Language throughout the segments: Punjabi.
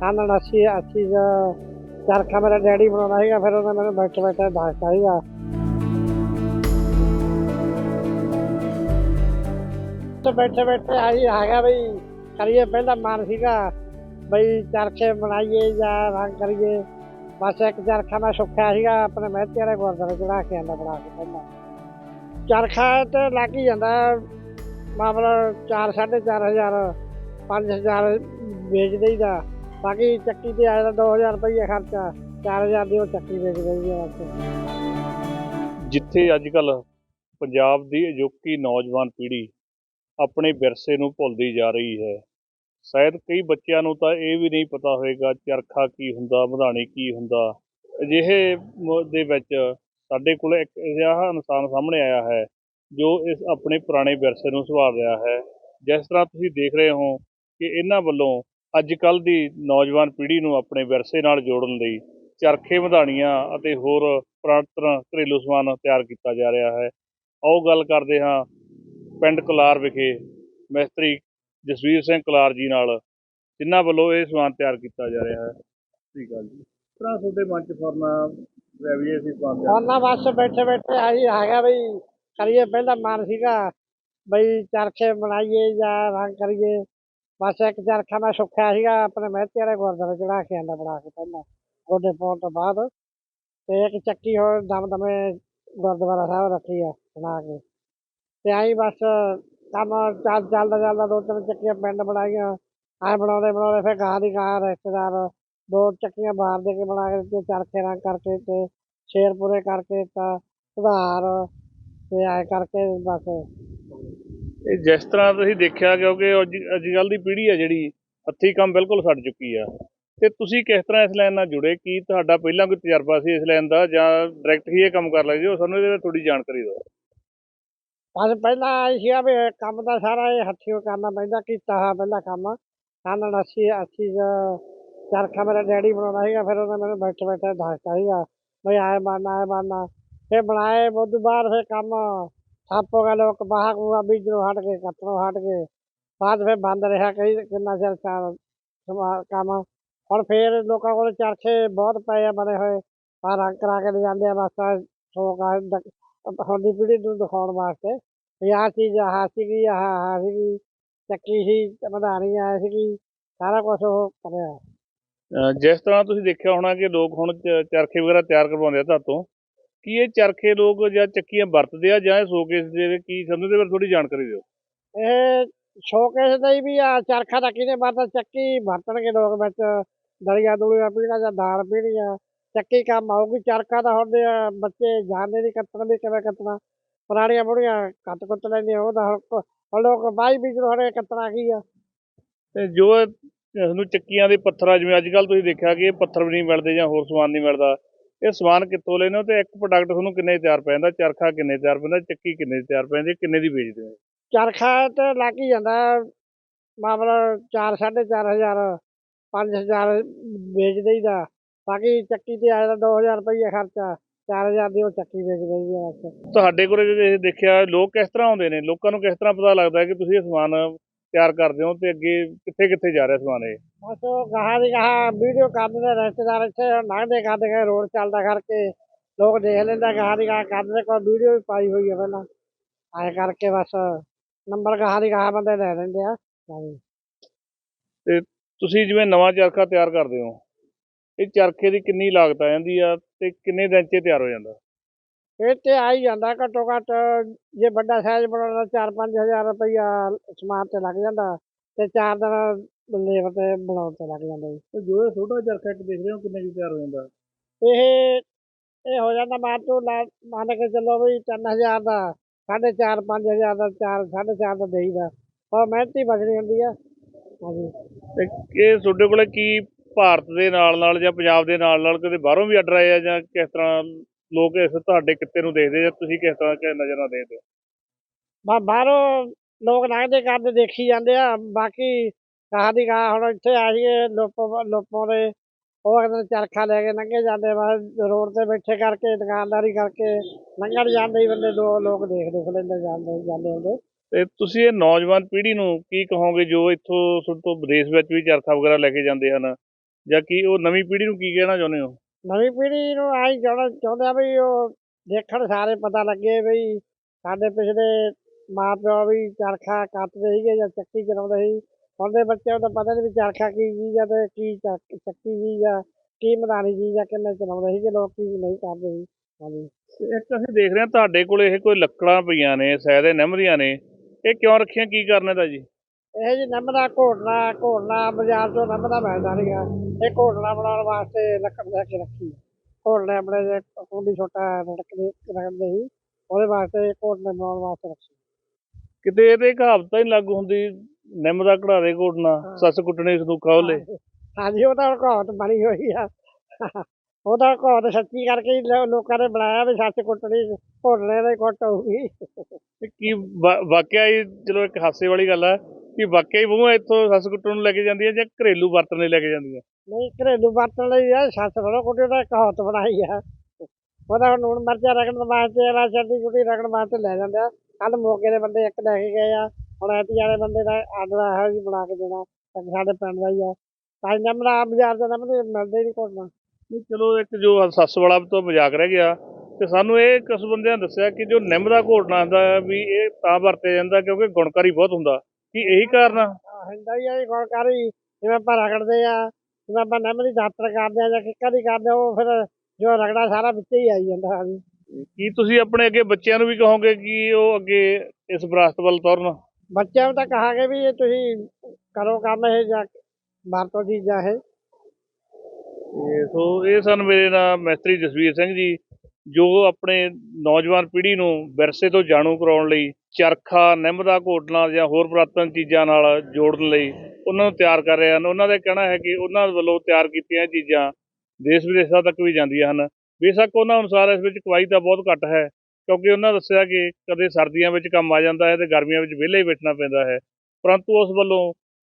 ਸੰਨ 80 80 ਦਾ ਚਰਖਾ ਮੇਰਾ ਡੈਡੀ ਬਣਾਉਣਾ ਸੀਗਾ, ਫਿਰ ਉਹਨੇ ਮੈਨੂੰ ਬੈਠੇ ਬੈਠੇ ਦੱਸਤਾ ਸੀਗਾ। ਤੇ ਬੈਠੇ ਬੈਠੇ ਆਈ ਹੈਗਾ ਬਈ, ਕਰੀਏ ਪਹਿਲਾਂ ਮਨ ਸੀਗਾ ਬਈ ਚਰਖੇ ਬਣਾਈਏ ਜਾਂ ਰੰਗ ਕਰੀਏ। ਬਸ ਇੱਕ ਚਰਖਾ ਮੈਂ ਸੁੱਖਿਆ ਸੀਗਾ, ਆਪਣੇ ਮਹਿਤੇ ਵਾਲੇ ਗੁਰਦੁਆਰੇ ਚੜਾ ਕੇ ਆਂਦਾ ਬਣਾ ਕੇ ਪਹਿਲਾਂ। ਚਰਖਾ ਤੇ ਲੱਗ ਹੀ ਜਾਂਦਾ, ਮਾਮਲਾ 4 4.5 ਹਜ਼ਾਰ 5000 ਵੇਚ ਦੇਈਦਾ ਬਾਕੀ ਚੱਕੀ ਤੇ ਆਇਆ 2000 ਰੁਪਏ ਖਰਚਾ 4000 ਦੀ ਉਹ ਚੱਕੀ ਵੇਚ ਦੇਈਦੀ ਆ ਬਸ ਜਿੱਥੇ ਅੱਜ ਕੱਲ ਪੰਜਾਬ ਦੀ ਅਜੋਕੀ ਨੌਜਵਾਨ ਪੀੜ੍ਹੀ ਆਪਣੇ ਵਿਰਸੇ ਨੂੰ ਭੁੱਲਦੀ ਜਾ ਰਹੀ ਹੈ। ਸ਼ਾਇਦ ਕਈ ਬੱਚਿਆਂ ਨੂੰ ਤਾਂ ਇਹ ਵੀ ਨਹੀਂ ਪਤਾ ਹੋਵੇਗਾ ਚਰਖਾ ਕੀ ਹੁੰਦਾ ਵਧਾਣੀ ਕੀ ਹੁੰਦਾ। ਅਜਿਹੇ ਦੇ ਵਿੱਚ ਸਾਡੇ ਕੋਲ ਇੱਕ ਅਜਿਹਾ ਇਨਸਾਨ ਸਾਹਮਣੇ ਆਇਆ ਹੈ, ਜੋ ਇਸ ਆਪਣੇ ਪੁਰਾਣੇ ਵਿਰਸੇ ਨੂੰ ਸੰਭਾਲ ਰਿਹਾ ਹੈ। ਜਿਸ ਤਰ੍ਹਾਂ ਤੁਸੀਂ ਦੇਖ ਰਹੇ ਹੋ ਕਿ ਇਹਨਾਂ ਵੱਲੋਂ ਅੱਜ ਕੱਲ ਦੀ ਨੌਜਵਾਨ ਪੀੜ੍ਹੀ ਨੂੰ ਆਪਣੇ ਵਿਰਸੇ ਨਾਲ ਜੋੜਨ ਲਈ ਚਰਖੇ ਮਧਾਣੀਆਂ ਅਤੇ ਹੋਰ ਪੁਰਾਤਨ ਘਰੇਲੂ ਸਮਾਨ ਤਿਆਰ ਕੀਤਾ ਜਾ ਰਿਹਾ ਹੈ। ਆਓ ਗੱਲ ਕਰਦੇ ਹਾਂ ਪਿੰਡ ਕੁਲਾਰ ਵਿਖੇ ਮਿਸਤਰੀ ਜਸਵੀਰ ਸਿੰਘ ਕੁਲਾਰ ਜੀ ਨਾਲ, ਜਿਨ੍ਹਾਂ ਵੱਲੋਂ ਇਹ ਸਮਾਨ ਤਿਆਰ ਕੀਤਾ ਜਾ ਰਿਹਾ ਹੈ। ਠੀਕ ਹੈ ਜੀ। ਤਰ੍ਹਾਂ ਤੁਹਾਡੇ ਮਨ ਚ ਫਰਨਾ ਰੈਵੀ ਅਸੀਂ ਸਮਾਨ ਤਿਆਰ ਬਸ ਬੈਠੇ ਬੈਠੇ ਆਈ ਹੈਗਾ ਬਈ ਕਰੀਏ ਪਹਿਲਾਂ ਮਨ ਸੀਗਾ, ਬਈ ਚਰਖੇ ਬਣਾਈਏ ਜਾਂ ਰੰਗ ਕਰੀਏ। ਬਸ ਇੱਕ ਚਰਖਾ ਮੈਂ ਸੁੱਖਿਆ ਸੀਗਾ, ਆਪਣੇ ਮਹਿਤੇ ਵਾਲੇ ਗੁਰਦੁਆਰੇ ਚੜਾ ਕੇ ਆਂਦਾ ਬਣਾ ਕੇ ਪਹਿਲਾਂ, ਗੋਡੇ ਪਾਉਣ ਤੋਂ ਬਾਅਦ। ਤੇ ਇੱਕ ਚੱਕੀ ਹੋਰ ਦਮ ਦਮੇ ਗੁਰਦੁਆਰਾ ਸਾਹਿਬ ਰੱਖੀ ਆ, ਬਣਾ ਕੇ। ਤੇ ਆਈ ਬਸ ਕੰਮ ਚੱਲ, ਚੱਲਦਾ ਚੱਲਦਾ, ਦੋ ਤਿੰਨ ਚੱਕੀਆਂ ਪਿੰਡ ਬਣਾਈਆਂ। ਆਏ ਬਣਾਉਂਦੇ ਬਣਾਉਂਦੇ ਫਿਰ ਗਾਂ ਦੀ ਗਾਂ ਰਿਸ਼ਤੇਦਾਰ ਦੋ ਚੱਕੀਆਂ ਬਾਹਰ ਦੇ ਕੇ ਬਣਾ ਕੇ ਦਿੱਤੇ ਚਰਖੇ ਰੰਗ ਕਰਕੇ ਤੇ ਸ਼ੇਰ ਪੂਰੇ ਕਰਕੇ ਤਾਂ ਸੁਧਾਰ ਤੇ ਆਏ ਕਰਕੇ ਬਸ ਇਹ ਜਿਸ ਤਰ੍ਹਾਂ ਤੁਸੀਂ ਦੇਖਿਆ ਕਿਉਂਕਿ ਅੱਜ ਕੱਲ ਦੀ ਪੀੜ੍ਹੀ ਹੈ ਜਿਹੜੀ, ਹੱਥੀਂ ਕੰਮ ਬਿਲਕੁਲ ਛੱਡ ਚੁੱਕੀ ਆ। ਤੇ ਤੁਸੀਂ ਕਿਸ ਤਰ੍ਹਾਂ ਇਸ ਲਾਈਨ ਨਾਲ ਜੁੜੇ? ਕੀ ਤੁਹਾਡਾ ਪਹਿਲਾਂ ਕੋਈ ਤਜਰਬਾ ਸੀ ਇਸ ਲਾਈਨ ਦਾ ਜਾਂ ਡਾਇਰੈਕਟ ਹੀ ਇਹ ਕੰਮ ਕਰ ਲੱਗੇ ਹੋ ਸਾਨੂੰ ਇਹਦੇ ਬਾਰੇ ਥੋੜੀ ਜਾਣਕਾਰੀ ਦਿਓ। ਬਸ ਪਹਿਲਾਂ ਆਈ ਸੀਗਾ ਵੀ ਕੰਮ ਦਾ ਸਾਰਾ ਇਹ ਹੱਥੀਂ ਕਰਨਾ ਪੈਂਦਾ ਕੀਤਾ ਹੋਇਆ ਪਹਿਲਾਂ ਕੰਮ ਸੰਨ 80 80 ਚਰਖਾ ਮੇਰਾ ਡੈਡੀ ਬਣਾਉਣਾ ਸੀਗਾ, ਫਿਰ ਉਹਨੇ ਮੈਨੂੰ ਬੈਠੇ ਬੈਠੇ ਦੱਸਤਾ ਸੀਗਾ, ਬਈ ਆਏ ਬਣਨਾ ਆਏ ਬਣਨਾ ਫਿਰ ਬਣਾਏ ਉਦੋਂ ਬਾਅਦ ਫਿਰ ਕੰਮ ਠੱਪ ਹੋ ਗਿਆ ਲੋਕ ਬਾਹਰ ਕੂਆ ਬੀਜਣੋਂ ਹਟ ਕੇ ਕੱਟਣੋਂ ਹਟ ਕੇ ਬਾਅਦ ਫਿਰ ਬੰਦ ਰਿਹਾ ਕਈ ਕਿੰਨਾ ਚਿਰ ਚੱਲ ਸਮਾ- ਕੰਮ ਹੁਣ ਫੇਰ ਲੋਕਾਂ ਕੋਲ ਚਰਖੇ ਬਹੁਤ ਪਏ ਆ ਬਣੇ ਹੋਏ ਆ ਰੰਗ ਕਰਾ ਕੇ ਲੈ ਜਾਂਦੇ ਆ ਬਸ ਸ਼ੌਕ ਆ ਦ- ਹੁਣ ਪੀੜ੍ਹੀ ਨੂੰ ਦਿਖਾਉਣ ਵਾਸਤੇ ਵੀ ਆਹ ਚੀਜ਼ ਆਹ ਸੀਗੀ ਆਹ ਆਹ ਸੀਗੀ ਚੱਕੀ ਸੀ ਮਧਾਣੀ ਆ ਸੀਗੀ ਸਾਰਾ ਕੁਝ ਉਹ ਕਰਿਆ ਅਹ ਜਿਸ ਤਰ੍ਹਾਂ ਤੁਸੀਂ ਦੇਖਿਆ ਹੋਣਾ ਕਿ ਲੋਕ ਹੁਣ ਚ- ਚਰਖੇ ਵਗੈਰਾ ਤਿਆਰ ਕਰਵਾਉਂਦੇ ਆ ਧਾਤੋਂ ਕੀ ਇਹ ਚਰਖੇ ਲੋਕ ਜਾਂ ਚੱਕੀਆਂ ਵਰਤਦੇ ਆ ਜਾਂ ਇਹ ਸ਼ੋਕੇਸ ਦੇ ਕੀ ਇਹਦੇ ਬਾਰੇ ਥੋੜੀ ਜਾਣਕਾਰੀ ਦਿਓ। ਇਹ ਸ਼ੋਕੇਸ ਦਾ ਹੀ ਵੀ ਆ ਚਰਖਾ ਦਾ ਕਿਹਨੇ ਵਰਤਾ? ਚੱਕੀ ਵਰਤਣਗੇ ਲੋਕ ਵਿੱਚ। ਦਲੀਆਂ ਦੁਲੀਆਂ ਪੀਣਾ ਜਾਂ ਦਾਲ ਪੀਣੀਆਂ। ਚੱਕੀ ਕੰਮ ਆਊਗੀ ਚਰਖਾ ਦਾ ਹੁੰਦੇ ਆ ਬੱਚੇ ਜਾਣਦੇ ਨਹੀਂ ਕੱਤਣ ਵੀ ਕਿਵੇਂ ਕੱਤਣਾ। ਪੁਰਾਣੀਆਂ ਬੁੜੀਆਂ ਕੱਤ ਕੁੱਤ ਲੈਂਦੀਆਂ ਉਹਦਾ ਹੁਣ ਲੋਕ ਬਾਈ ਬੀਜਣੋਂ ਹੜੇ ਕੱਤਣਾ ਕੀ ਆ? ਤੇ ਜੋ ਇਹ ਸਾਨੂੰ ਚੱਕੀਆਂ ਦੇ ਪੱਥਰਾਂ ਜਿਵੇਂ ਅੱਜ ਕੱਲ ਤੁਸੀਂ ਦੇਖਿਆ ਕਿ ਇਹ ਪੱਥਰ ਵੀ ਨਹੀਂ ਮਿਲਦੇ ਜਾਂ ਹੋਰ ਸਮਾਨ ਨਹੀਂ ਮਿਲਦਾ। ਇਹ ਸਮਾਨ ਕਿੱਥੋਂ ਹੋ ਤੇ ਇੱਕ ਪ੍ਰੋਡਕਟ ਤੁਹਾਨੂੰ ਕਿੰਨੇ ਤਿਆਰ ਪੈ ਜਾਂਦਾ? ਚਰਖਾ ਕਿੰਨੇ ਤਿਆਰ ਪੈਂਦਾ ਚੱਕੀ ਕਿੰਨੇ 'ਚ ਤਿਆਰ ਪੈਂਦੀ ਕਿੰਨੇ ਦੀ ਵੇਚਦੇ ਹੋ? ਚਰਖਾ ਤੇ ਲੱਗ ਹੀ ਜਾਂਦਾ। ਮਾਮਲਾ 4 4.5 ਹਜ਼ਾਰ 5000 ਵੇਚ ਦੇਈਦਾ ਬਾਕੀ ਚੱਕੀ ਤੇ ਆਇਆ 2000 ਰੁਪਏ ਖਰਚਾ। 4000 ਦੀ ਉਹ ਚੱਕੀ ਵੇਚ ਦੇਈਦੀ ਆ ਬਸ। ਤੁਹਾਡੇ ਕੋਲ ਜੇ ਦੇਖਿਆ ਲੋਕ ਕਿਸ ਤਰ੍ਹਾਂ ਆਉਂਦੇ ਨੇ? ਲੋਕਾਂ ਨੂੰ ਕਿਸ ਤਰ੍ਹਾਂ ਪਤਾ ਲੱਗਦਾ ਹੈ ਕਿ ਤੁਸੀਂ ਇਹ ਸਮਾਨ ਤਿਆਰ ਕਰਦੇ ਹੋ ਤੇ ਅੱਗੇ ਕਿੱਥੇ ਕਿੱਥੇ ਜਾ ਰਿਹਾ ਸਮਾਨ ਇਹ? ਬਸ ਉਹ ਗਾਹਾਂ ਦੀ ਗਾਹਾਂ ਵੀਡੀਓ ਕਰਦੇ ਨੇ ਰਿਸ਼ਤੇਦਾਰ ਇੱਥੇ ਲੰਘਦੇ ਕਰਦੇ ਗਏ ਰੋਡ ਚੱਲਦਾ ਕਰਕੇ ਲੋਕ ਦੇਖ ਲੈਂਦਾ ਗਾਹਾਂ ਦੀ ਗਾਹਾਂ ਕਰਦੇ ਕੋਈ ਵੀਡੀਓ ਵੀ ਪਾਈ ਹੋਈ ਹੈ ਪਹਿਲਾਂ। ਆਏ ਕਰਕੇ ਬਸ ਨੰਬਰ ਗਾਹਾਂ ਦੀ ਗਾਹਾਂ ਬੰਦੇ ਲੈ ਲੈਂਦੇ ਆ। ਹਾਂਜੀ। ਤੁਸੀਂ ਜਿਵੇਂ ਨਵਾਂ ਚਰਖਾ ਤਿਆਰ ਕਰਦੇ ਹੋ ਇਹ ਚਰਖੇ ਦੀ ਕਿੰਨੀ ਲਾਗਤ ਆ ਜਾਂਦੀ ਆ ਤੇ ਕਿੰਨੇ ਦਿਨ 'ਚ ਤਿਆਰ ਹੋ ਜਾਂਦਾ? ਇਹ ਤੇ ਆ ਹੀ ਜਾਂਦਾ ਘੱਟੋ ਘੱਟ ਜੇ ਵੱਡਾ ਸਾਈਜ਼ ਬਣਾਉਣਾ 4-5000 ਰੁਪਈਆ ਸਮਾਨ ਤੇ ਲੱਗ ਜਾਂਦਾ ਤੇ ਚਾਰ ਦਿਨ ਲੇਬਰ ਤੇ ਬਣਾਉਣ ਤੇ ਲੱਗ ਜਾਂਦਾ ਜੀ। ਤੇ ਜੋ ਇਹ ਛੋਟਾ ਚਰਖਾ ਇੱਕ ਦੇਖ ਰਹੇ ਹੋ ਕਿੰਨੇ 'ਚ ਤਿਆਰ ਹੋ ਜਾਂਦਾ? ਇਹ ਇਹ ਹੋ ਜਾਂਦਾ ਮਾਰ ਤੋਂ ਲਾ- ਮੰਨ ਕੇ ਚੱਲੋ ਵੀ 3000 ਦਾ 4.5 5000 ਦਾ 4 4.5 ਦਾ ਦੇਈਦਾ। ਪਰ ਮਿਹਨਤੀ ਬਚਣੀ ਹੁੰਦੀ ਆ। ਹਾਂਜੀ। ਤੇ ਇਹ ਤੁਹਾਡੇ ਕੋਲੇ ਕੀ ਭਾਰਤ ਦੇ ਨਾਲ ਨਾਲ ਜਾਂ ਪੰਜਾਬ ਦੇ ਨਾਲ ਨਾਲ ਕਿਤੇ ਬਾਹਰੋਂ ਵੀ ਆਰਡਰ ਆਏ ਆ ਜਾਂ ਕਿਸ ਤਰ੍ਹਾਂ ਲੋਕ ਇਸ ਤੁਹਾਡੇ ਕਿੱਤੇ ਨੂੰ ਦੇਖਦੇ ਜਾਂ ਤੁਸੀਂ ਕਿਸ ਤਰ੍ਹਾਂ ਕਿ ਨਜ਼ਰ ਦੇਖਦੇ ਹੋ? ਬਾ ਬਾਹਰੋਂ ਲੋਕ ਲੰਘਦੇ ਕਰਦੇ ਦੇਖੀ ਜਾਂਦੇ ਆ ਬਾਕੀ ਗਾਹ ਦੀ ਗਾਹ ਹੁਣ ਇੱਥੇ ਆ ਜੀਏ ਲੋਪੋ ਲੋਪੋਂ ਦੇ ਉਹ ਅਗਲੇ ਚਰਖਾ ਲੈ ਕੇ ਲੰਘੇ ਜਾਂਦੇ ਬਸ ਰੋਡ ਤੇ ਬੈਠੇ ਕਰਕੇ ਦੁਕਾਨਦਾਰੀ ਕਰਕੇ ਲੰਘਣ ਜਾਂਦੇ ਹੀ ਬੰਦੇ ਦੋ ਲੋਕ ਦੇਖ ਦੇਖ ਲੈਂਦੇ ਜਾਂਦੇ ਜਾਂਦੇ ਹੁੰਦੇ। ਤੇ ਤੁਸੀਂ ਇਹ ਨੌਜਵਾਨ ਪੀੜ੍ਹੀ ਨੂੰ ਕੀ ਕਹੋਗੇ ਜੋ ਇੱਥੋਂ ਤੋਂ ਵਿਦੇਸ਼ ਵਿੱਚ ਵੀ ਚਰਖਾ ਵਗੈਰਾ ਲੈ ਕੇ ਜਾਂਦੇ ਹਨ? ਜਾਂ ਕੀ ਉਹ ਨਵੀਂ ਪੀੜ੍ਹੀ ਨੂੰ ਕੀ ਕਹਿਣਾ ਚਾਹੁੰਦੇ ਹੋ? ਨਵੀਂ ਪੀੜ੍ਹੀ ਨੂੰ ਆਈ ਚਾਹੁੰਦਾ, ਚਾਹੁੰਦੇ ਆ ਵੀ ਉਹ ਦੇਖਣ ਸਾਰੇ ਪਤਾ ਲੱਗੇ ਵੀ ਸਾਡੇ ਪਿਛਲੇ ਮਾਂ ਪਿਓ ਵੀ ਚਰਖਾ ਕੱਤਦੇ ਸੀਗੇ ਜਾਂ ਚੱਕੀ ਚਲਾਉਂਦੇ ਸੀ। ਹੁਣ ਦੇ ਬੱਚਿਆਂ ਨੂੰ ਤਾਂ ਪਤਾ ਨਹੀਂ ਵੀ ਚਰਖਾ ਕੀ ਚੀਜ਼ ਆ ਤੇ ਕੀ ਚੱਕ- ਚੱਕੀ ਚੀਜ਼ ਆ, ਕੀ ਮਦਾਨੀ ਚੀਜ਼ ਆ ਕਿੰਨੇ ਚਲਾਉਂਦੇ ਸੀਗੇ, ਲੋਕ ਕੀ ਨਹੀਂ ਕਰਦੇ ਸੀ। ਹਾਂਜੀ। ਇੱਕ ਅਸੀਂ ਦੇਖ ਰਹੇ ਹਾਂ ਤੁਹਾਡੇ ਕੋਲ ਇਹ ਕੋਈ ਲੱਕੜਾਂ ਪਈਆਂ ਨੇ, ਸ਼ਾਇਦ ਇਹ ਨਿੰਮ ਦੀਆਂ ਨੇ। ਇਹ ਕਿਉਂ ਰੱਖੀਆਂ, ਕੀ ਕਰਨਾ ਦਾ ਜੀ? ਇਹ ਜੀ ਨਿੰਮ ਦਾ ਘੋਟਣਾ ਘੋਟਣਾ ਬਾਜ਼ਾਰ ਤੋਂ ਨਿੰਮ ਦਾ ਮਿਲਦਾ ਸੀਗਾ ਇਹ ਘੋਟਣਾ ਬਣਾਉਣ ਵਾਸਤੇ ਲੱਕੜ ਲੈ ਕੇ ਰੱਖੀ ਘੋਟਣੇ ਆਪਣੇ ਜੇ ਕੁੰਡੀ ਛੋਟਾ ਰੜਕਦੇ ਰੱਖਦੇ ਸੀ ਉਹਦੇ ਵਾਸਤੇ ਘੋਟਣੇ ਬਣਾਉਣ ਵਾਸਤੇ ਰੱਖੀ ਕਿਤੇ ਇਹਦੇ ਕਹਾਵਤ ਹੀ ਲਾਗੂ ਹੁੰਦੀ ਨਿੰਮ ਦਾ ਕਢਾਰੇ ਘੋਟਣਾ ਸੱਸ ਕੁੱਟਣੀ ਸੰਦੂਖਾ ਉਹਲੇ ਹਾਂਜੀ ਉਹ ਤਾਂ ਕਹਾਵਤ ਬਣੀ ਹੋਈ ਆ। ਉਹ ਤਾਂ ਕਹਾਵਤ ਸੱਚੀ ਕਰਕੇ ਹੀ ਲੋਕਾਂ ਨੇ ਬਣਾਇਆ ਵੀ ਸੱਚ ਕੁੱਟਣੀ ਘੋਟਣੇ ਦੇ ਕੁੱਟ ਹੋਊਗੀ ਤੇ ਕੀ ਵਾਕਿਆ ਹੀ ਚਲੋ ਇੱਕ ਹਾਸੇ ਵਾਲੀ ਗੱਲ ਆ। ਕਿ ਵਾਕਿਆ ਹੀ ਬਹੂਆਂ ਇੱਥੋਂ ਸੱਸ ਕੁੱਟਣ ਨੂੰ ਲੈ ਕੇ ਜਾਂਦੀਆਂ ਜਾਂ ਘਰੇਲੂ ਵਰਤਨ ਲਈ ਲੈ ਕੇ ਜਾਂਦੀਆਂ ਨਹੀਂ ਘਰੇਲੂ ਵਰਤਣ ਲਈ ਆ ਸੱਸ ਥੋੜਾ ਕੁੱਟੀ ਦਾ ਕਹਾਵਤ ਬਣਾਈ ਆ। ਉਹਦਾ ਲੂਣ ਮਿਰਚਾਂ ਰਗੜਨ ਵਾਸਤੇ ਰਾ ਛੱਡੀ ਕੁੱਟੀ ਰਗੜਨ ਵਾਸਤੇ ਲੈ ਜਾਂਦੇ। ਆ ਕੱਲ ਮੋਗੇ ਦੇ ਬੰਦੇ ਇੱਕ ਲੈ ਕੇ ਗਏ ਆ। ਹੁਣ ਐਤੀ ਵਾਲੇ ਬੰਦੇ ਦਾ ਆਰਡਰ ਆਇਆ ਜੀ ਬਣਾ ਕੇ ਦੇਣਾ ਸਾਡੇ ਪਿੰਡ ਦਾ ਹੀ ਆ। ਤਾਂ ਨੰਬਰ ਬਾਜ਼ਾਰ ਦਾ ਨੰਬਰ ਮਿਲਦੇ ਨਹੀਂ ਕੋਲ ਨਹੀਂ ਚਲੋ ਇੱਕ ਜੋ ਸੱਸ ਵਾਲਾ ਤੋਂ ਮਜ਼ਾਕ ਰਹਿ ਗਿਆ ਤੇ ਸਾਨੂੰ ਇਹ ਕੁਝ ਬੰਦਿਆਂ ਦੱਸਿਆ ਕਿ ਜੋ ਨਿੰਮ ਦਾ ਘੋਟਣਾ ਹੁੰਦਾ ਹੈ ਵੀ ਇਹ ਤਾਂ ਵਰਤਿਆ ਜਾਂਦਾ ਕਿਉਂਕਿ ਗੁਣਕਾਰੀ ਬਹੁਤ ਹੁੰਦਾ। ਕੀ ਇਹੀ ਕਾਰਨ ਆ? ਹੁੰਦਾ ਹੀ ਆ ਗੁਣਕਾਰੀ ਜਿਵੇਂ ਆਪਾਂ ਰਗੜਦੇ ਆ ਜਿਵੇਂ ਆਪਾਂ ਨਿੰਮ ਦੀ ਦਾਤਰ ਕਰਦੇ ਆ ਜਾਂ ਕਿੱਕਾ ਦੀ ਕਰਦੇ ਆ ਉਹ ਫਿਰ ਜੋ ਰਗੜਾ ਸਾਰਾ ਵਿੱਚ ਹੀ ਆਈ ਜਾਂਦਾ ਹਾਂ ਜੀ ਕੀ ਤੁਸੀਂ ਆਪਣੇ ਅੱਗੇ ਬੱਚਿਆਂ ਨੂੰ ਵੀ ਕਹੋਗੇ ਕਿ ਉਹ ਅੱਗੇ ਇਸ ਵਿਰਾਸਤ ਵੱਲ ਤੁਰਨ? ਬੱਚਿਆਂ ਨੂੰ ਤਾਂ ਕਹਾਂਗੇ ਵੀ ਇਹ ਤੁਸੀਂ ਕਰੋ ਕੰਮ ਇਹ ਜਾਂ ਵਰਤੋ ਚੀਜ਼ਾਂ ਇਹ। ਤੇ ਸੋ ਇਹ ਸਨ ਮੇਰੇ ਨਾਲ ਮੈਸਤਰੀ ਜਸਵੀਰ ਸਿੰਘ ਜੀ। ਜੋ ਆਪਣੇ ਨੌਜਵਾਨ ਪੀੜ੍ਹੀ ਨੂੰ ਵਿਰਸੇ ਤੋਂ ਜਾਣੂ ਕਰਾਉਣ ਲਈ ਚਰਖਾ ਨਿੰਮ ਦਾ ਘੋਟਣਾ ਜਾਂ ਹੋਰ ਪੁਰਾਤਨ ਚੀਜ਼ਾਂ ਨਾਲ ਜੋੜਨ ਲਈ ਉਹਨਾਂ ਨੂੰ ਤਿਆਰ ਕਰ ਰਹੇ ਹਨ। ਉਹਨਾਂ ਦਾ ਕਹਿਣਾ ਹੈ ਕਿ ਉਹਨਾਂ ਵੱਲੋਂ ਤਿਆਰ ਕੀਤੀਆਂ ਚੀਜ਼ਾਂ ਦੇਸ਼ ਵਿਦੇਸ਼ਾਂ ਤੱਕ ਵੀ ਜਾਂਦੀਆਂ ਹਨ। ਬੇਸ਼ੱਕ ਉਹਨਾਂ ਅਨੁਸਾਰ ਇਸ ਵਿੱਚ ਕਵਾਈ ਤਾਂ ਬਹੁਤ ਘੱਟ ਹੈ, ਕਿਉਂਕਿ ਉਹਨਾਂ ਦੱਸਿਆ ਕਿ ਕਦੇ ਸਰਦੀਆਂ ਵਿੱਚ ਕੰਮ ਆ ਜਾਂਦਾ ਹੈ ਤੇ ਗਰਮੀਆਂ ਵਿੱਚ ਵਿਹਲੇ ਹੀ ਬੈਠਣਾ ਪੈਂਦਾ ਹੈ। ਪਰੰਤੂ ਉਸ ਵੱਲੋਂ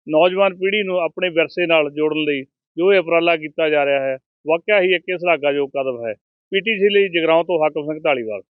ਨੌਜਵਾਨ ਪੀੜ੍ਹੀ ਨੂੰ ਆਪਣੇ ਵਿਰਸੇ ਨਾਲ ਜੋੜਨ ਲਈ ਜੋ ਇਹ ਉਪਰਾਲਾ ਕੀਤਾ ਜਾ ਰਿਹਾ ਹੈ, ਵਾਕਿਆ ਹੀ ਇੱਕ ਸ਼ਲਾਘਾਯੋਗ ਕਦਮ ਹੈ? ਪੀਟੀਸੀ ਲਈ ਜਗਰਾਉਂ ਤੋਂ ਹਾਕਮ ਸਿੰਘ ਢਾਲੀਵਾਲ